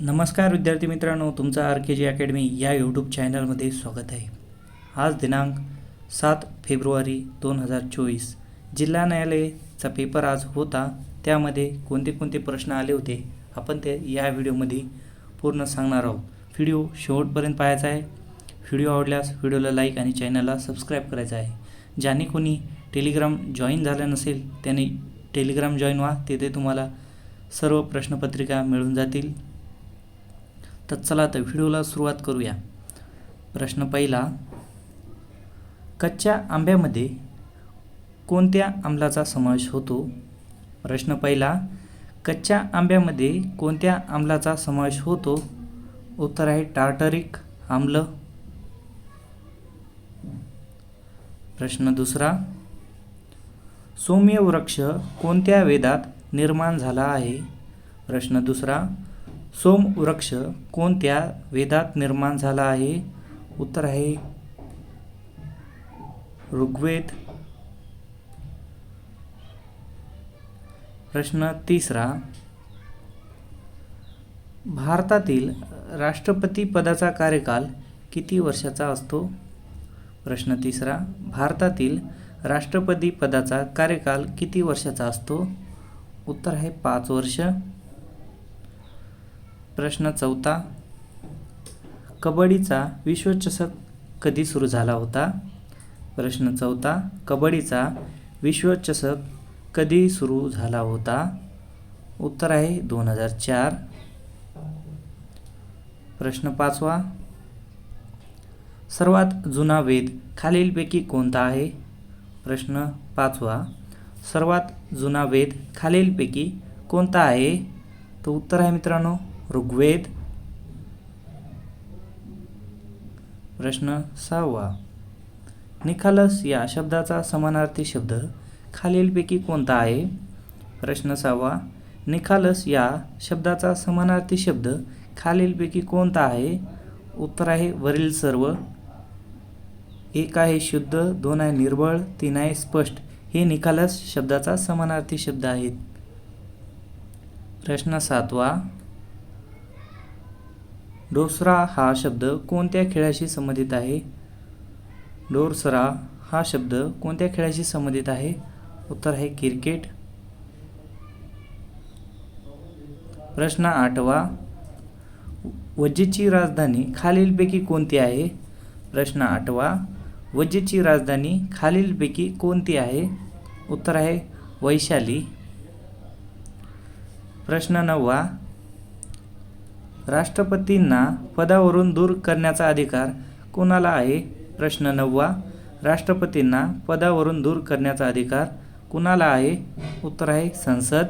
नमस्कार विद्यार्थी मित्रांनो तुमचं आर के जी अकॅडमी या यूट्यूब चॅनलमध्ये स्वागत आहे. आज दिनांक सात फेब्रुवारी दोन हजार चोवीस. जिल्हा न्यायालयाचा पेपर आज होता त्यामध्ये कोणते कोणते प्रश्न आले होते आपण ते या व्हिडिओमध्ये पूर्ण सांगणार आहोत. व्हिडिओ शेवटपर्यंत पाहायचा आहे. व्हिडिओ आवडल्यास व्हिडिओला लाईक आणि चॅनलला सबस्क्राईब करायचं आहे. ज्याने कोणी टेलिग्राम जॉईन झालं नसेल त्याने टेलिग्राम जॉईन व्हा तिथे तुम्हाला सर्व प्रश्नपत्रिका मिळून जातील. तर चला तर व्हिडिओला सुरुवात करूया. प्रश्न पहिला कच्च्या आंब्यामध्ये कोणत्या आम्लाचा समावेश होतो? प्रश्न पहिला कच्च्या आंब्यामध्ये कोणत्या आम्लाचा समावेश होतो? उत्तर आहे टार्टरिक आम्ल. प्रश्न दुसरा सौम्य वृक्ष कोणत्या वेदात निर्माण झाला आहे? प्रश्न दुसरा सोम वृक्ष कोणत्या वेदात निर्माण झाला आहे? उत्तर आहे ऋग्वेद. प्रश्न तिसरा. भारतातील राष्ट्रपती पदाचा कार्यकाल किती वर्षाचा असतो? प्रश्न तिसरा. भारतातील राष्ट्रपती पदाचा कार्यकाल किती वर्षाचा असतो? उत्तर आहे पाच वर्ष. प्रश्न चौथा कबड्डीचा विश्वचषक कधी सुरू झाला होता? प्रश्न चौथा कबड्डीचा विश्वचषक कधी सुरू झाला होता? उत्तर आहे दोन हजार चार. प्रश्न पाचवा सर्वात जुना वेद खालीलपैकी कोणता आहे? प्रश्न पाचवा सर्वात जुना वेद खालीलपैकी कोणता आहे? तो उत्तर आहे मित्रांनो ऋग्वेद प्रश्न सहावा. निखालस या शब्दाचा समानार्थी शब्द खालीलपैकी कोणता आहे? प्रश्न सहावा. निखालस या शब्दाचा समानार्थी शब्द खालीलपैकी कोणता आहे? उत्तर आहे वरील सर्व. एक आहे शुद्ध दोन आहे निर्बळ तीन आहे स्पष्ट. हे निखालस शब्दाचा समानार्थी शब्द आहेत. प्रश्न सातवा. डोसरा हा शब्द कोणत्या खेळाशी संबंधित आहे? डोरसरा हा शब्द कोणत्या खेळाशी संबंधित आहे? उत्तर आहे क्रिकेट. प्रश्न आठवा वज्जेची राजधानी खालीलपैकी कोणती आहे? प्रश्न आठवा वज्जेची राजधानी खालीलपैकी कोणती आहे? उत्तर आहे वैशाली. प्रश्न नववा राष्ट्रपतींना पदावरून दूर करण्याचा अधिकार कोणाला आहे? प्रश्न नववा. राष्ट्रपतींना पदावरून दूर करण्याचा अधिकार कुणाला आहे? उत्तर आहे संसद.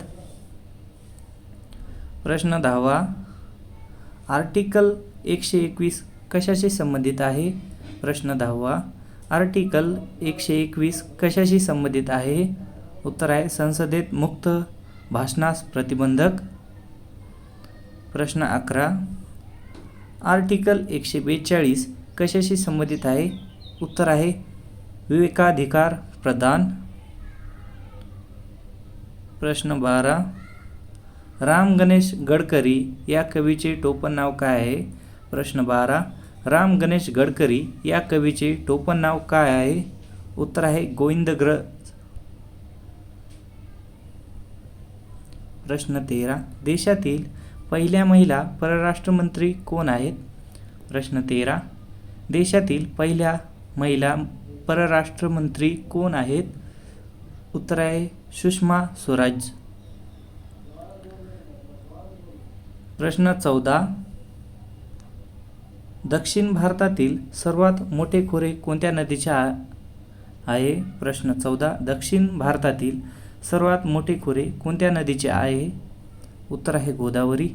प्रश्न दहावा. आर्टिकल एकशे एकवीस कशाशी संबंधित आहे? प्रश्न दहावा. आर्टिकल एकशे एकवीस कशाशी संबंधित आहे? उत्तर आहे संसदेत मुक्त भाषणास प्रतिबंधक. प्रश्न अकरा. आर्टिकल एकशे बेचाळीस कशाशी संबंधित आहे? उत्तर आहे विवेकाधिकार प्रदान. प्रश्न बारा. राम गणेश गडकरी या कवीचे टोपण नाव काय आहे? प्रश्न बारा. राम गणेश गडकरी या कवीचे टोपण नाव काय आहे? उत्तर आहे गोविंदग्र प्रश्न तेरा. देशातील पहिल्या महिला परराष्ट्रमंत्री कोण आहेत? प्रश्न तेरा. देशातील पहिल्या महिला परराष्ट्रमंत्री कोण आहेत? उत्तर आहे सुषमा स्वराज. प्रश्न चौदा. दक्षिण भारतातील सर्वात मोठे खोरे कोणत्या नदीचे आहे? प्रश्न चौदा. दक्षिण भारतातील सर्वात मोठे खोरे कोणत्या नदीचे आहे? उत्तर आहे गोदावरी.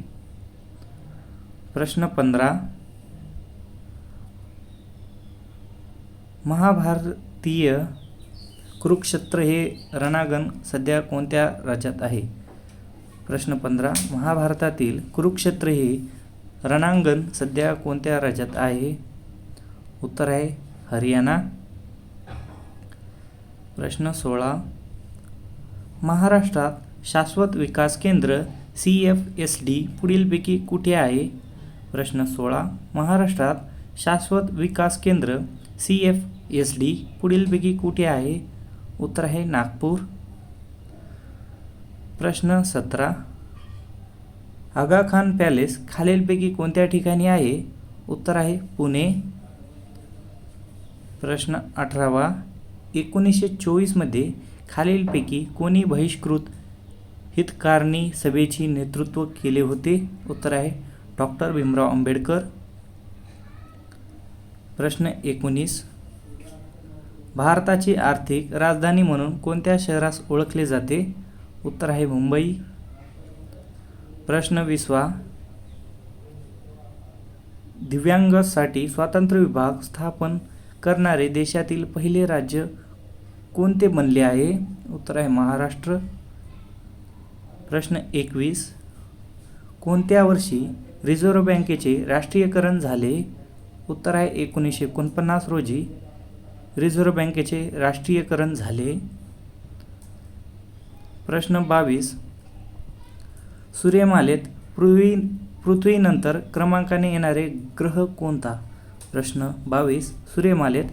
प्रश्न पंधरा. महाभारतीय कुरुक्षेत्र हे रणांगण सध्या कोणत्या राज्यात आहे? प्रश्न पंधरा. महाभारतातील कुरुक्षेत्र हे रणांगण सध्या कोणत्या राज्यात आहे? उत्तर आहे हरियाणा. प्रश्न सोळा. महाराष्ट्रात शाश्वत विकास केंद्र सी एफ एस डी पुढीलपैकी कुठे आहे? प्रश्न सोळा. महाराष्ट्रात शाश्वत विकास केंद्र सी एफ एस डी पुढीलपैकी कुठे आहे? उत्तर आहे नागपूर. प्रश्न सतरा. आगा खान पॅलेस खालीलपैकी कोणत्या ठिकाणी आहे? उत्तर आहे पुणे. प्रश्न अठरावा. एकोणीसशे चोवीसमध्ये खालीलपैकी कोणी बहिष्कृत हितकारणी सभेची नेतृत्व केले होते. उत्तर आहे डॉक्टर भीमराव आंबेडकर. प्रश्न एकोणीस. भारताची आर्थिक राजधानी म्हणून कोणत्या शहरास ओळखले जाते? उत्तर आहे मुंबई. प्रश्न विसवा. दिव्यांगासाठी स्वातंत्र्य विभाग स्थापन करणारे देशातील पहिले राज्य कोणते बनले आहे? उत्तर आहे महाराष्ट्र. प्रश्न एकवीस. कोणत्या वर्षी रिझर्व्ह बँकेचे राष्ट्रीयकरण झाले? उत्तर आहे एकोणीसशे एकोणपन्नास रोजी. रिझर्व्ह बँकेचे राष्ट्रीयकरण झाले. प्रश्न बावीस. सूर्यमालेत पृथ्वी पृथ्वीनंतर क्रमांकाने येणारे ग्रह कोणता? प्रश्न बावीस. सूर्यमालेत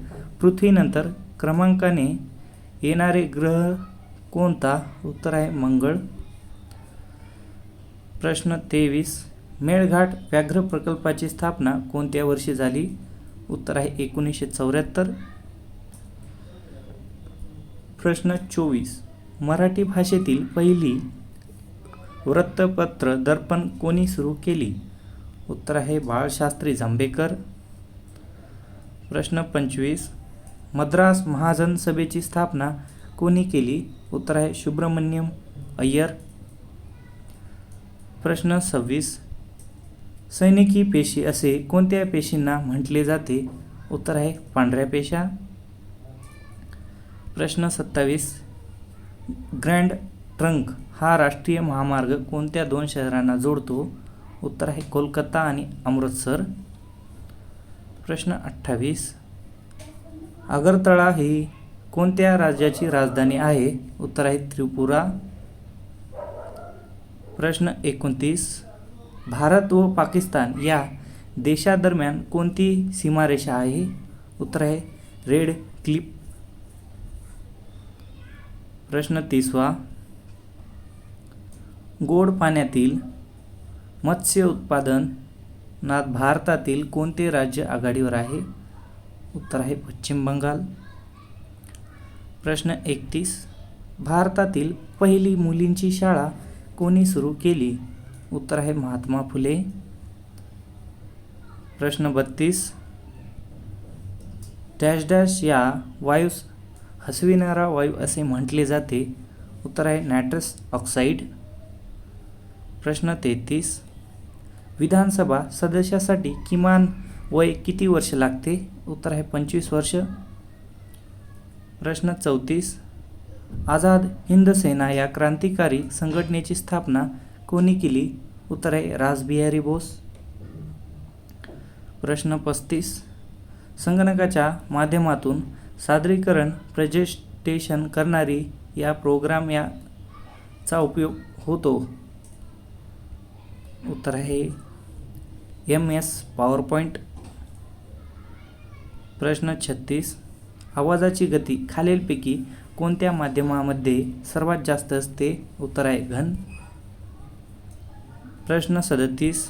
पृथ्वीनंतर क्रमांकाने येणारे ग्रह कोणता? उत्तर आहे मंगळ. प्रश्न तेवीस. मेळघाट व्याघ्र प्रकल्पाची स्थापना कोणत्या वर्षी झाली? उत्तर आहे एकोणीसशे चौऱ्याहत्तर. प्रश्न चोवीस. मराठी भाषेतील पहिली वृत्तपत्र दर्पण कोणी सुरू केली? उत्तर आहे बाळशास्त्री जांभेकर. प्रश्न पंचवीस. मद्रास महाजन सभेची स्थापना कोणी केली? उत्तर आहे सुब्रमण्यम अय्यर. प्रश्न सव्वीस. सैनिकी पेशी असे कोणत्या पेशींना म्हटले जाते? उत्तर आहे पांढऱ्या पेशा. प्रश्न सत्तावीस. ग्रँड ट्रंक हा राष्ट्रीय महामार्ग कोणत्या दोन शहरांना जोडतो? उत्तर आहे कोलकाता आणि अमृतसर. प्रश्न अठ्ठावीस. अगरतळा ही कोणत्या राज्याची राजधानी आहे? उत्तर आहे त्रिपुरा. प्रश्न एकोणतीस. भारत व पाकिस्तान या देशादरम्यान कोणती सीमारेषा आहे? उत्तर आहे रेड क्लिप प्रश्न तिसवा. गोड पाण्यातील मत्स्य उत्पादनात भारतातील कोणते राज्य आघाडीवर आहे? उत्तर आहे पश्चिम बंगाल. प्रश्न एकतीस. भारतातील पहिली मुलींची शाळा कोणी सुरू केली? उत्तर आहे महात्मा फुले. प्रश्न बत्तीस. डॅश डॅश या वायूस हसविणारा वायू असे म्हटले जाते. उत्तर आहे नायट्रस ऑक्साईड. प्रश्न तेहतीस. विधानसभा सदस्यासाठी किमान वय किती वर्ष लागते? उत्तर आहे पंचवीस वर्ष. प्रश्न चौतीस. आझाद हिंद सेना या क्रांतिकारी संघटनेची स्थापना कोणी केली? उत्तर आहे रासबिहारी बोस. प्रश्न पस्तीस. संगणकाच्या माध्यमातून सादरीकरण प्रेजेस्टेशन करणारी या प्रोग्राम याचा उपयोग होतो. उत्तर आहे एम एस पॉवर पॉईंट प्रश्न छत्तीस. आवाजाची गती खालीलपैकी कोणत्या माध्यमामध्ये सर्वात जास्त असते? उत्तर आहे घन. प्रश्न सदतीस.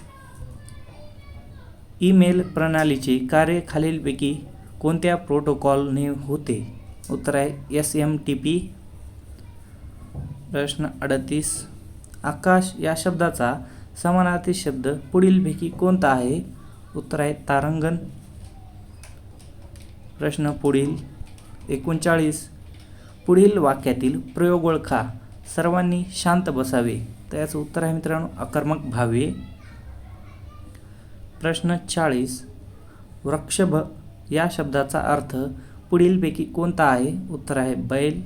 ईमेल प्रणालीचे कार्य खालीलपैकी कोणत्या प्रोटोकॉलने होते? उत्तर आहे एस एम टी पी प्रश्न अडतीस. आकाश या शब्दाचा समानार्थी शब्द पुढीलपैकी कोणता आहे? उत्तर आहे तारांगण. प्रश्न पुढील एकोणचाळीस. पुढील वाक्यातील प्रयोग ओळखा. सर्वांनी शांत बसावे. तर याचं उत्तर आहे मित्रांनो आक्रमक भावे. प्रश्न चाळीस. वृक्षभ या शब्दाचा अर्थ पुढीलपैकी कोणता आहे? उत्तर आहे बैल.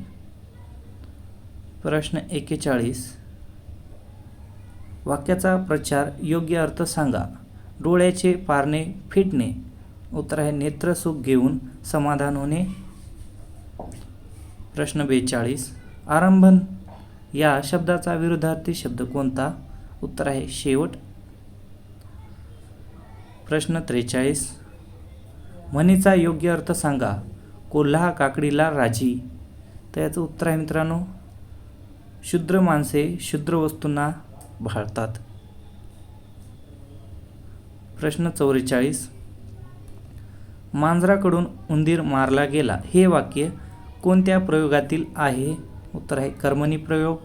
प्रश्न एकेचाळीस. वाक्याचा प्रचार योग्य अर्थ सांगा. डोळ्याचे पारणे फिटणे. उत्तर आहे नेत्रसुख घेऊन समाधान होणे प्रश्न बेचाळीस. आरंभन. या शब्दाचा विरुद्धार्थी शब्द कोणता? उत्तर आहे शेवट. प्रश्न त्रेचाळीस. म्हणीचा योग्य अर्थ सांगा. कोल्हा काकडीला राजी. तर याचं उत्तर आहे मित्रांनो शूद्र माणसे शूद्र वस्तूंना भाळतात. प्रश्न चौवेचाळीस. मांजराकडून उंदीर मारला गेला. हे वाक्य कोणत्या प्रयोगातील आहे? उत्तर आहे कर्मणी प्रयोग.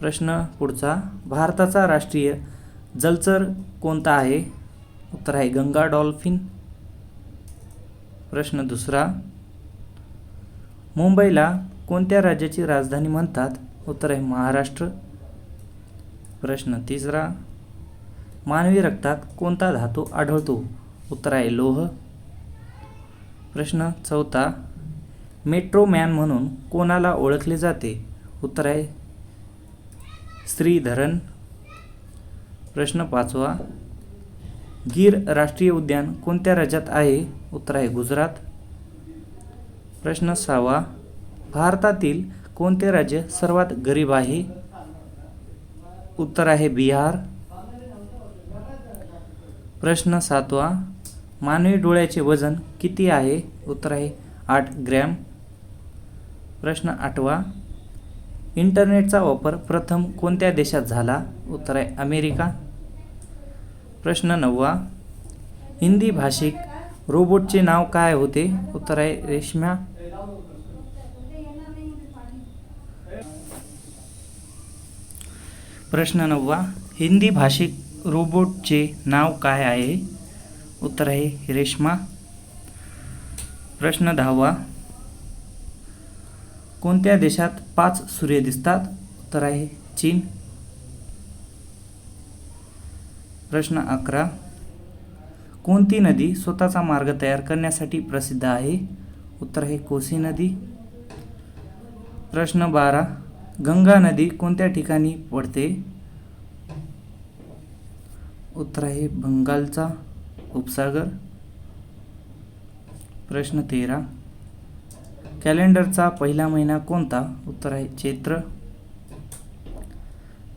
प्रश्न पुढचा भारताचा राष्ट्रीय जलचर कोणता आहे? उत्तर आहे गंगा डॉल्फिन. प्रश्न दुसरा मुंबईला कोणत्या राज्याची राजधानी म्हणतात? उत्तर आहे महाराष्ट्र. प्रश्न तिसरा मानवी रक्तात कोणता धातू आढळतो? उत्तर आहे लोह. प्रश्न चौथा मेट्रो मॅन म्हणून कोणाला ओळखले जाते? उत्तर आहे श्रीधरन. प्रश्न पाचवा गीर राष्ट्रीय उद्यान कोणत्या राज्यात आहे? उत्तर आहे गुजरात. प्रश्न सहावा भारतातील कोणते राज्य सर्वात गरीब आहे? उत्तर आहे बिहार. प्रश्न सातवा मानवी डोळ्याचे वजन किती आहे? उत्तर आहे आठ ग्रॅम. प्रश्न आठवा. इंटरनेटचा वापर प्रथम कोणत्या देशात झाला? उत्तर आहे अमेरिका. प्रश्न नववा. हिंदी भाषिक रोबोटचे नाव काय होते? उत्तर आहे रेशम्या. प्रश्न नववा. हिंदी भाषिक रोबोटचे नाव काय आहे? उत्तर आहे रेश्मा. प्रश्न दहावा. कोणत्या देशात पाच सूर्य दिसतात? उत्तर आहे चीन. प्रश्न अकरा. कोणती नदी स्वतःचा मार्ग तयार करण्यासाठी प्रसिद्ध आहे? उत्तर आहे कोसी नदी. प्रश्न बारा. गंगा नदी कोणत्या ठिकाणी पडते? उत्तर आहे बंगालचा. उपसागर. प्रश्न तेरा. कॅलेंडरचा पहिला महिना कोणता? उत्तर आहे चैत्र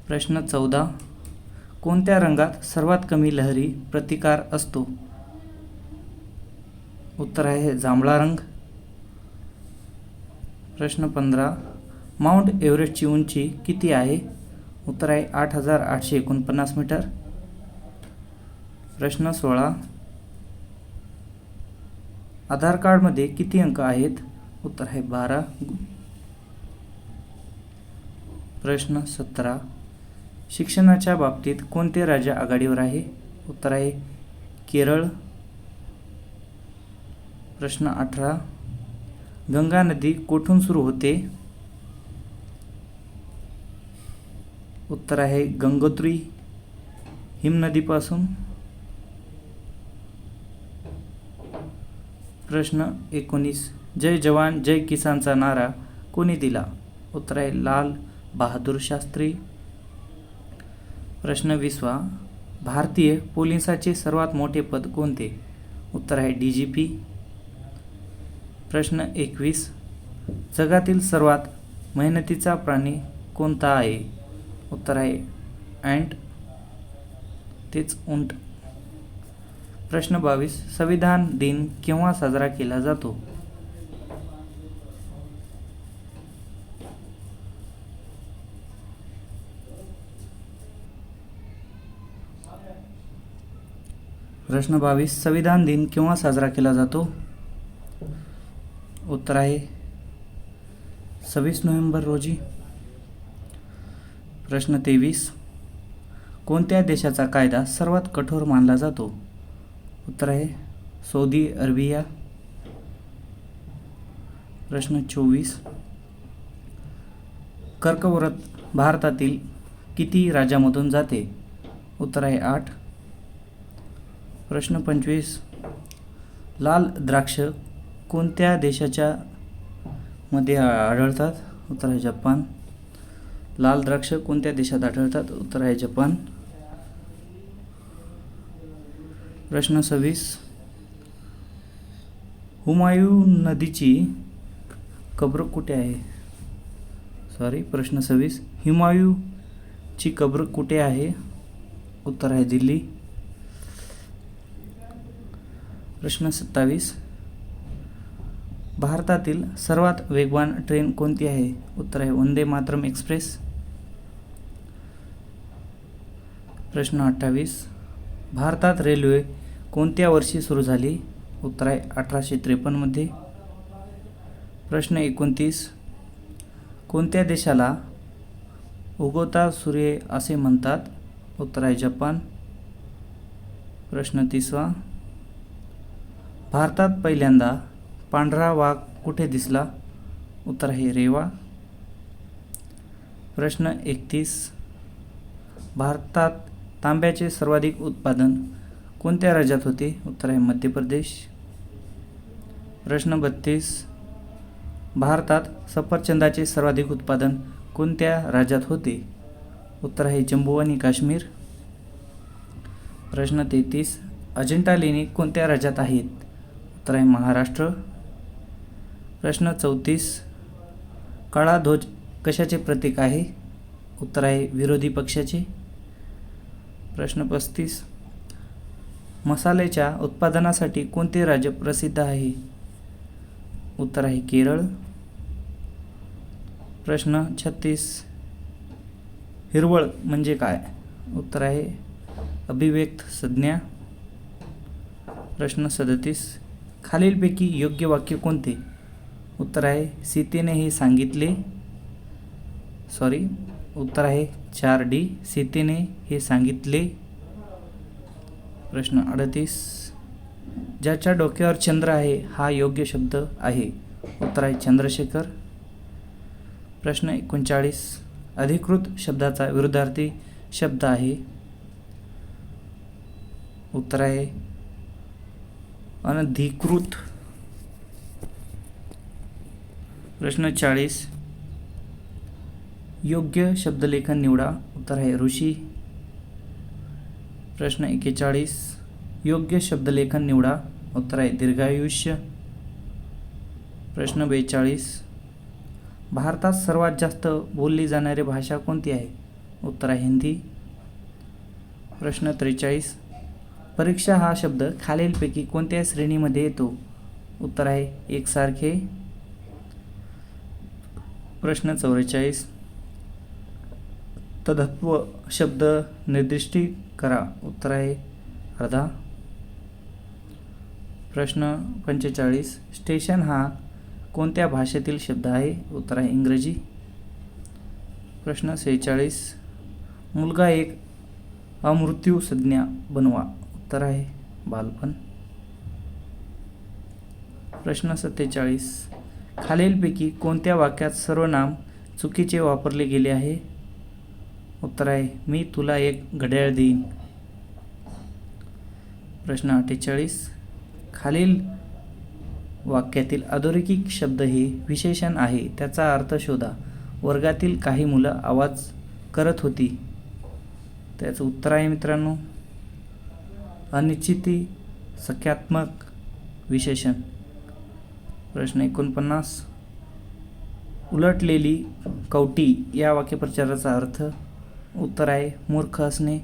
प्रश्न चौदा. कोणत्या रंगात सर्वात कमी लहरी प्रतिकार असतो? उत्तर आहे जांभळा रंग. प्रश्न पंधरा. माउंट एव्हरेस्टची उंची किती आहे? उत्तर आहे आठ हजार आठशे एकोणपन्नास मीटर. प्रश्न सोळा. आधार कार्डमध्ये किती अंक आहेत? उत्तर आहे बारा. प्रश्न सतरा. शिक्षणाच्या बाबतीत कोणते राज्य आघाडीवर आहे? उत्तर आहे केरळ. प्रश्न अठरा. गंगा नदी कोठून सुरू होते? उत्तर आहे गंगोत्री हिमनदीपासून प्रश्न एकोणीस. जय जवान जय किसानचा नारा कोणी दिला? उत्तर आहे लाल बहादूर शास्त्री. प्रश्न विसवा. भारतीय पोलिसाचे सर्वात मोठे पद कोणते? उत्तर आहे डी जी पी. प्रश्न एकवीस. जगातील सर्वात मेहनतीचा प्राणी कोणता आहे? उत्तर आहे अँट. तेच उंट प्रश्न बावीस. संविधान दिन केव्हा साजरा केला जातो? प्रश्न बावीस. संविधान दिन केव्हा साजरा केला जातो? उत्तर आहे सव्वीस नोव्हेंबर रोजी. प्रश्न तेवीस. कोणत्या देशाचा कायदा सर्वात कठोर मानला जातो? उत्तर आहे. Saudi Arabia. प्रश्न चोवीस. कर्कव्रत भारतातील किती राज्यामधून जाते? उत्तर आहे आठ. प्रश्न पंचवीस. लाल द्राक्ष कोणत्या देशाच्या मध्ये आढळतात? उत्तर आहे जपान. लाल द्राक्ष कोणत्या देशात आढळतात? उत्तर आहे जपान. प्रश्न सव्वीस. हुमायू नदीची कब्र कुठे आहे? सॉरी प्रश्न सव्वीस. हिमायूची कब्र कुठे आहे? उत्तर आहे दिल्ली. प्रश्न सत्तावीस. भारतातील सर्वात वेगवान ट्रेन कोणती आहे? उत्तर आहे वंदे मातरम एक्सप्रेस. प्रश्न अठ्ठावीस. भारतात रेल्वे कोणत्या वर्षी सुरू झाली? उत्तर आहे अठराशे त्रेपन्नमध्ये प्रश्न एकोणतीस. कोणत्या देशाला उगवता सूर्य असे म्हणतात? उत्तर आहे जपान. प्रश्न तिसवा. भारतात पहिल्यांदा पांढरा वाघ कुठे दिसला? उत्तर आहे रेवा. प्रश्न एकतीस. भारतात तांब्याचे सर्वाधिक उत्पादन कोणत्या राज्यात होते? उत्तर आहे मध्य प्रदेश. प्रश्न बत्तीस. भारतात सफरचंदाचे सर्वाधिक उत्पादन कोणत्या राज्यात होते? उत्तर आहे जम्मू आणि काश्मीर. प्रश्न तेहतीस. अजिंठा लेणी कोणत्या राज्यात आहेत? उत्तर आहे महाराष्ट्र. प्रश्न चौतीस. काळा ध्वज कशाचे प्रतीक आहे? उत्तर आहे विरोधी पक्षाचे. प्रश्न पस्तीस. मसाल्याच्या उत्पादनासाठी कोणते राज्य प्रसिद्ध आहे? उत्तर आहे केरळ. प्रश्न छत्तीस. हिरवळ म्हणजे काय? उत्तर आहे अभिव्यक्त संज्ञा. प्रश्न सदतीस. खालीलपैकी योग्य वाक्य कोणते? उत्तर आहे सीतेने हे सांगितले. सॉरी उत्तर आहे चार डी. सीतेने हे सांगितले. प्रश्न अडतीस. ज्याच्या डोक्यावर चंद्र आहे हा योग्य शब्द आहे. उत्तर आहे चंद्रशेखर. प्रश्न एकोणचाळीस. अधिकृत शब्दाचा विरुद्धार्थी शब्द आहे. उत्तर आहे अनधिकृत. प्रश्न चाळीस. योग्य शब्दलेखन निवडा. उत्तर आहे ऋषी. प्रश्न एक्केचाळीस योग्य शब्दलेखन निवडा. उत्तर आहे दीर्घायुष्य. प्रश्न बेचाळीस. भारतात सर्वात जास्त बोलली जाणारी भाषा कोणती आहे? उत्तर आहे हिंदी. प्रश्न त्रेचाळीस. परीक्षा हा शब्द खालीलपैकी कोणत्या श्रेणीमध्ये येतो? उत्तर आहे एकसारखे. प्रश्न चौवेचाळीस. तदत्व शब्द निर्दिष्टी करा. उत्तर आहे अर्धा. प्रश्न पंचेचाळीस. स्टेशन हा कोणत्या भाषेतील शब्द आहे? उत्तर आहे इंग्रजी. प्रश्न सेहेचाळीस. मुलगा एक अमृत्यू संज्ञा बनवा. उत्तर आहे बालपण. प्रश्न सत्तेचाळीस. खालीलपैकी कोणत्या वाक्यात सर्वनाम चुकीचे वापरले गेले आहे? उत्तर आहे मी तुला एक घड्याळ देईन. प्रश्न अठ्ठेचाळीस. खालील वाक्यातील अधोरेखिक शब्द हे विशेषण आहे त्याचा अर्थ शोधा. वर्गातील काही मुलं आवाज करत होती. त्याचं उत्तर आहे मित्रांनो अनिश्चिती सख्यात्मक विशेषण. प्रश्न एकोणपन्नास. उलटलेली कवटी या वाक्यप्रचाराचा अर्थ उत्तर आहे मूर्ख असणे.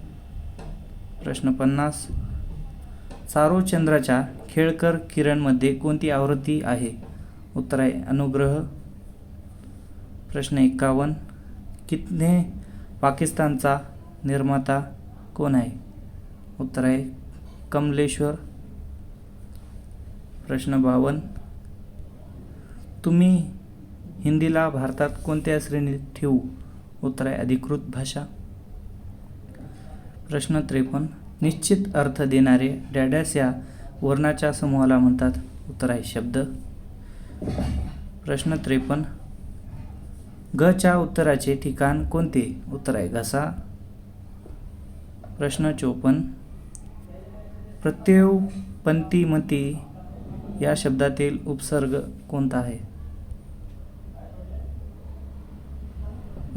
प्रश्न पन्नास. चारोचंद्राच्या खेळकर किरणमध्ये कोणती आवृत्ती आहे? उत्तर आहे अनुग्रह. प्रश्न एक्कावन्न कितने पाकिस्तानचा निर्माता कोण आहे? उत्तर आहे कमलेश्वर. प्रश्न बावन्न. तुम्ही हिंदीला भारतात कोणत्या श्रेणीत ठेवू? उत्तर आहे अधिकृत भाषा. प्रश्न त्रेपन्न. निश्चित अर्थ देणारे डॅडॅस या वर्णाच्या समूहाला म्हणतात. उत्तर आहे शब्द. प्रश्न त्रेपन्न. गच्या उत्तराचे ठिकाण कोणते? उत्तर आहे घसा. प्रश्न चोपन्न. प्रत्यय पंक्तीमती या शब्दातील उपसर्ग कोणता आहे?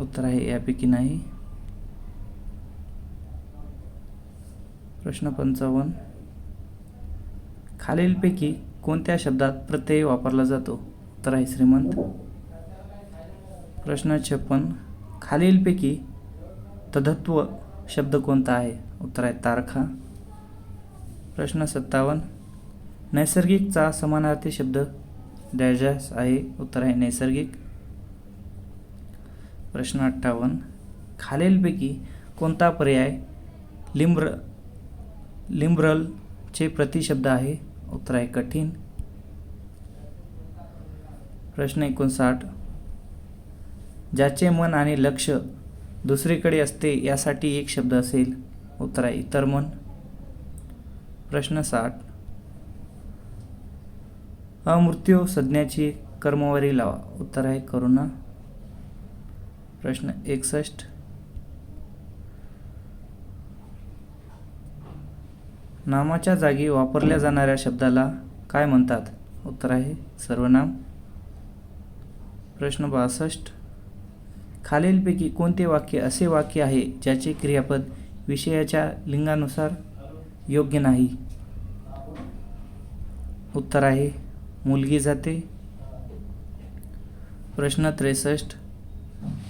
उत्तर आहे यापैकी नाही. प्रश्न पंचावन्न. खालीलपैकी कोणत्या शब्दात प्रत्यय वापरला जातो? उत्तर आहे श्रीमंत. प्रश्न छप्पन. खालीलपैकी तधत्व शब्द कोणता आहे? उत्तर आहे तारखा. प्रश्न सत्तावन्न. नैसर्गिकचा समानार्थी शब्द डॅजस आहे. उत्तर आहे नैसर्गिक. प्रश्न अठ्ठावन्न. खालीलपैकी कोणता पर्याय लिंब्र लिंब्रलचे प्रतिशब्द आहे? उत्तर आहे कठीण. प्रश्न एकोणसाठ. ज्याचे मन आणि लक्ष दुसरीकडे असते यासाठी एक शब्द असेल. उत्तर आहे इतर मन. प्रश्न साठ. अमृत्यू संज्ञाची कर्मवारी लावा. उत्तर आहे करुणा. प्रश्न एकसष्ट. नामाच्या जागी वापरल्या जाणाऱ्या शब्दाला काय म्हणतात? उत्तर आहे सर्वनाम. प्रश्न बासष्ट. खालीलपैकी कोणते वाक्य असे वाक्य आहे ज्याचे क्रियापद विषयाच्या लिंगानुसार योग्य नाही? उत्तर आहे मुलगी जाते. प्रश्न त्रेसष्ट.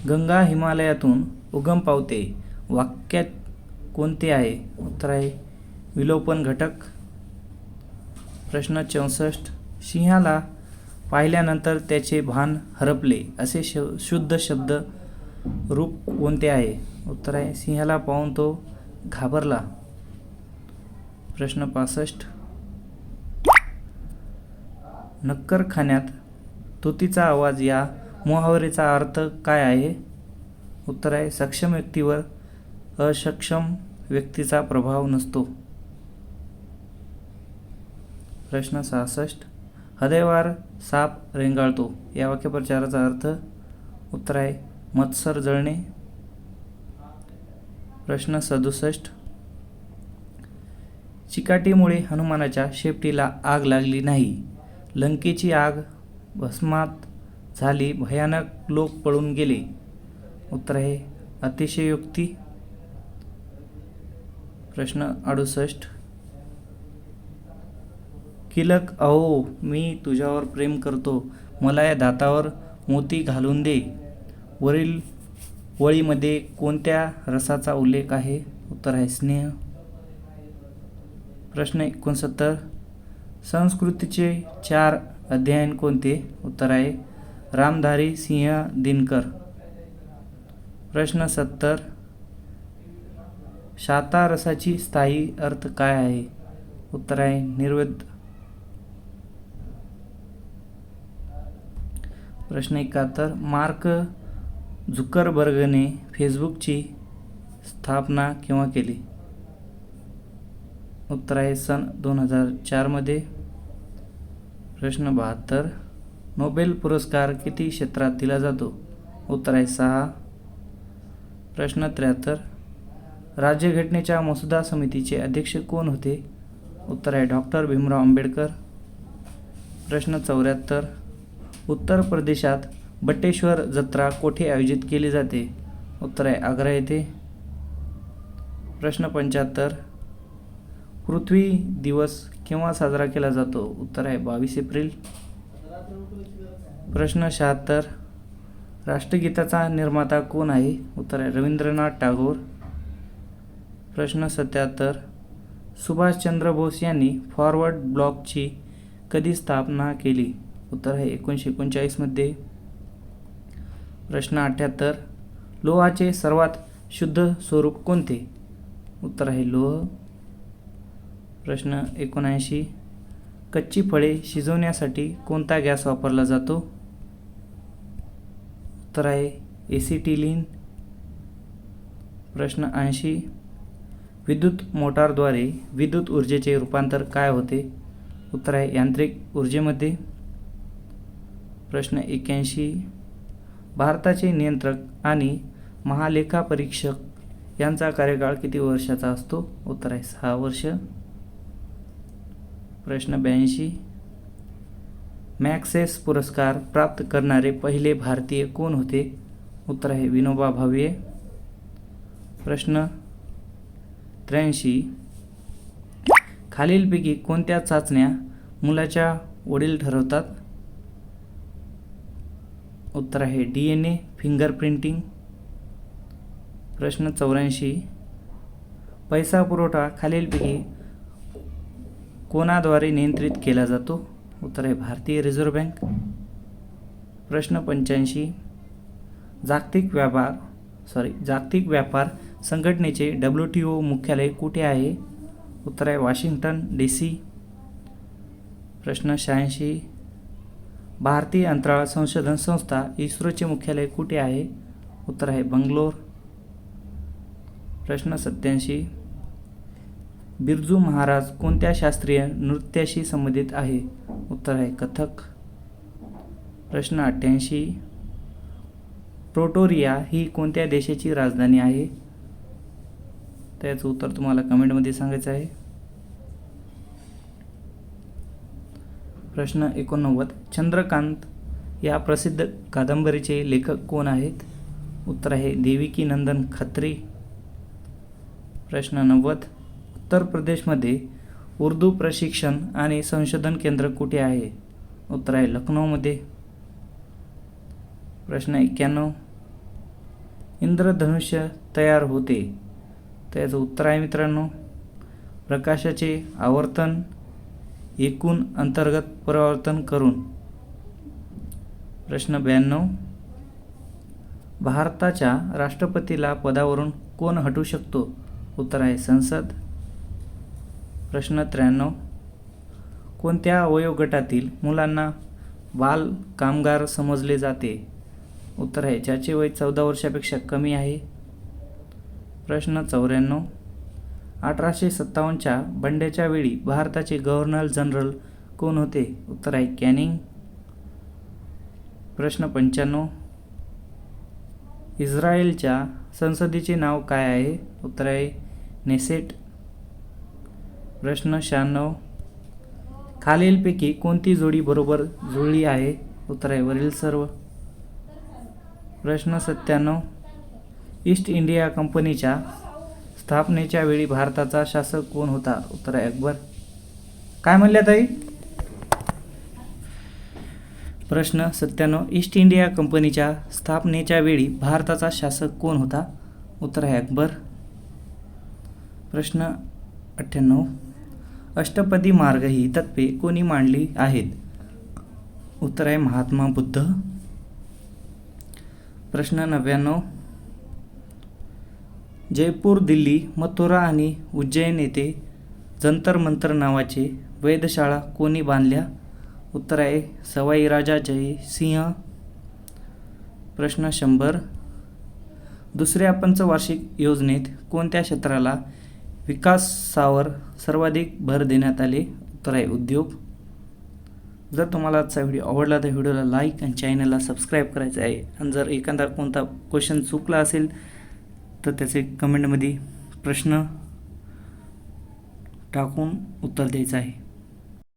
गंगा हिमालयातून उगम पावते. वाक्यात कोणते आहे? उत्तर आहे विलोपन घटक. प्रश्न चौसष्ट. सिंहाला पाहिल्यानंतर त्याचे भान हरपले असे श शुद्ध शब्द रूप कोणते आहे? उत्तर आहे सिंहाला पाहून तो घाबरला. प्रश्न पासष्ट. नक्करखान्यात तुतीचा आवाज या मुहावरेचा अर्थ काय आहे? उत्तर आहे सक्षम व्यक्तीवर असक्षम व्यक्तीचा प्रभाव नसतो. प्रश्न सहासष्ट. हृदयवार साप रेंगाळतो. या वाक्यप्रचाराचा अर्थ उत्तर आहे मत्सर जळणे. प्रश्न सदुसष्ट. चिकाटीमुळे हनुमानाच्या शेपटीला आग लागली नाही. लंकेची आग भस्मात झाली. भयानक लोक पळून गेले. उत्तर आहे अतिशयोक्ती प्रश्न अडुसष्ट. किलक अहो मी तुझ्यावर प्रेम करतो. मला या दातावर मोती घालून दे. वरील वळीमध्ये कोणत्या रसाचा उल्लेख आहे? उत्तर आहे स्नेह. प्रश्न एकोणसत्तर. संस्कृतीचे चार अध्ययन कोणते? उत्तर आहे रामधारी सिंह दिनकर. प्रश्न सत्तर. शाता रसाची स्थायी अर्थ काय आहे? उत्तर आहे निर्वेद. प्रश्न एकाहत्तर. मार्क झुकरबर्गने फेसबुकची स्थापना केव्हा केली? उत्तर आहे सन दोन हजार चारमध्ये. प्रश्न बहात्तर. नोबेल पुरस्कार किती क्षेत्रात दिला जातो? उत्तर आहे सहा. प्रश्न त्र्याहत्तर. राज्यघटनेच्या मसुदा समितीचे अध्यक्ष कोण होते? उत्तर आहे डॉक्टर भीमराव आंबेडकर. प्रश्न चौऱ्याहत्तर. उत्तर प्रदेशात बटेश्वर जत्रा कोठे आयोजित केली जाते? उत्तर आहे आग्रा येथे. प्रश्न पंच्याहत्तर. पृथ्वी दिवस केव्हा साजरा केला जातो? उत्तर आहे बावीस एप्रिल. प्रश्न शहात्तर. राष्ट्रगीताचा निर्माता कोण आहे? उत्तर आहे रवींद्रनाथ टागोर. प्रश्न सत्याहत्तर. सुभाषचंद्र बोस यांनी फॉरवर्ड ब्लॉकची कधी स्थापना केली? उत्तर आहे एकोणीसशे एकोणचाळीसमध्ये प्रश्न अठ्ठ्याहत्तर लोहाचे सर्वात शुद्ध स्वरूप कोणते? उत्तर आहे लोह. प्रश्न एकोणऐंशी. कच्ची फळे शिजवण्यासाठी कोणता गॅस वापरला जातो? उत्तर आहे. एसिटिलीन प्रश्न ऐंशी. विद्युत मोटारद्वारे विद्युत ऊर्जेचे रूपांतर काय होते? उत्तर आहे यांत्रिक ऊर्जेमध्ये. प्रश्न एक्याऐंशी भारताचे नियंत्रक आणि महालेखापरीक्षक यांचा कार्यकाळ किती वर्षाचा असतो? उत्तर आहे सहा वर्ष. प्रश्न ब्याऐंशी. मॅक्सेस पुरस्कार प्राप्त करणारे पहिले भारतीय कोण होते? उत्तर आहे विनोबा भावे. प्रश्न त्र्याऐंशी. खालीलपैकी कोणत्या चाचण्या मुलाच्या वडील ठरवतात? उत्तर आहे D N A finger printing प्रश्न चौऱ्याऐंशी. पैसा पुरवठा खालीलपैकी कोणाद्वारे नियंत्रित केला जातो? उत्तर आहे भारतीय रिझर्व्ह बँक. प्रश्न पंच्याऐंशी. जागतिक व्यापार सॉरी जागतिक व्यापार संघटनेचे डब्ल्यू टी ओ मुख्यालय कुठे आहे? उत्तर आहे वॉशिंग्टन डी सी. प्रश्न शहाऐंशी. भारतीय अंतराळ संशोधन संस्था इस्रोचे मुख्यालय कुठे आहे? उत्तर आहे बंगलोर. प्रश्न सत्याऐंशी. बिरजू महाराज कोणत्या शास्त्रीय नृत्याशी संबंधित आहे? उत्तर आहे कथक. प्रश्न अठ्ठ्याऐंशी. प्रोटोरिया ही कोणत्या देशाची राजधानी आहे? त्याचं उत्तर तुम्हाला कमेंटमध्ये सांगायचं आहे. प्रश्न एकोणनव्वद. चंद्रकांत या प्रसिद्ध कादंबरीचे लेखक कोण आहेत? उत्तर आहे देविकी नंदन खत्री. प्रश्न नव्वद. उत्तर प्रदेशमध्ये उर्दू प्रशिक्षण आणि संशोधन केंद्र कुठे आहे? उत्तर आहे लखनौमध्ये. प्रश्न एक्क्याण्णव. इंद्रधनुष्य तयार होते. त्याचं उत्तर आहे मित्रांनो. प्रकाशाचे आवर्तन एकूण अंतर्गत परावर्तन करून. प्रश्न ब्याण्णव. भारताच्या राष्ट्रपतीला पदावरून कोण हटू शकतो? उत्तर आहे संसद. प्रश्न त्र्याण्णव. कोणत्या वयोगटातील मुलांना बाल कामगार समजले जाते? उत्तर आहे ज्याचे वय चौदा वर्षापेक्षा कमी आहे. प्रश्न चौऱ्याण्णव. अठराशे सत्तावन्नच्या बंड्याच्या वेळी भारताचे गव्हर्नर जनरल कोण होते? उत्तर आहे कॅनिंग. प्रश्न पंच्याण्णव. इस्रायलच्या संसदेचे नाव काय आहे? उत्तर आहे नेसेट. प्रश्न शहाण्णव. खालीलपैकी कोणती जोडी बरोबर जुळली आहे? उत्तर आहे वरील सर्व. प्रश्न सत्त्याण्णव. ईस्ट इंडिया कंपनीच्या स्थापनेच्या वेळी भारताचा शासक कोण होता? उत्तर आहे अकबर. काय म्हणल्या ताई? प्रश्न सत्त्याण्णव. ईस्ट इंडिया कंपनीच्या स्थापनेच्या वेळी भारताचा शासक कोण होता? उत्तर आहे अकबर. प्रश्न अठ्ठ्याण्णव. अष्टपदी मार्ग ही तत्वे कोणी मांडली आहेत? उत्तर आहे महात्मा बुद्ध. प्रश्न नव्याण्णव. जयपूर दिल्ली मथुरा आणि उज्जैन येथे जंतर मंतर नावाचे वेधशाळा कोणी बांधल्या? उत्तर आहे सवाई राजा जय सिंह प्रश्न शंभर. दुसऱ्या पंचवार्षिक योजनेत कोणत्या क्षेत्राला विकासावर सर्वाधिक भर देण्यात आले. उत्तर आहे उद्योग. जर तुम्हाला आजचा व्हिडिओ आवडला तर व्हिडिओला लाईक आणि चॅनलला सबस्क्राईब करायचं आहे. आणि जर एखादा कोणता क्वेश्चन चुकला असेल तर त्याचे कमेंटमध्ये प्रश्न टाकून उत्तर द्यायचं आहे.